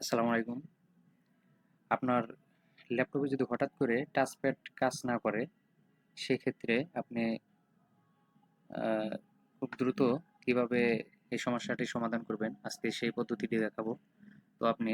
আসসালামু আলাইকুম। আপনার ল্যাপটপে যদি হঠাৎ করে টাচপ্যাড কাজ না করে, সেক্ষেত্রে আপনি খুব দ্রুত কীভাবে এই সমস্যাটি সমাধান করবেন? আজকে সেই পদ্ধতিটি দেখাবো। তো আপনি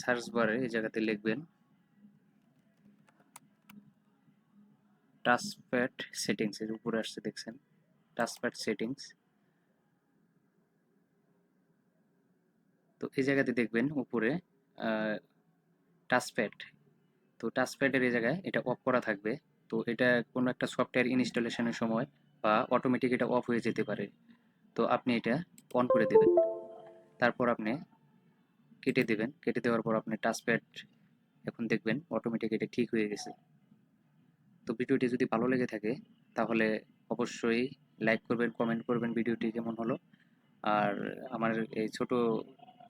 সার্চ বারে এই জায়গাতে লিখবেন টাচপ্যাড সেটিংস এর উপরে আসছে দেখছেন টাচপ্যাড সেটিংস তো এই জায়গাতে দেখবেন উপরে টাচপ্যাড তো টাচপ্যাডের এই জায়গায় এটা অফ করা থাকবে। তো এটা কোনো একটা সফটওয়্যার ইনস্টলেশনের সময় বা অটোমেটিক এটা অফ হয়ে যেতে পারে। তো আপনি এটা অন করে দেবেন। তারপর আপনি কেটে দেবেন। কেটে দেওয়ার পর আপনি টাচপ্যাড এখন দেখবেন অটোমেটিক এটা ঠিক হয়ে গেছে। তো ভিডিওটি যদি ভালো লেগে থাকে, তাহলে অবশ্যই লাইক করবেন কমেন্ট করবেন ভিডিওটি কেমন হলো। আর আমার এই ছোট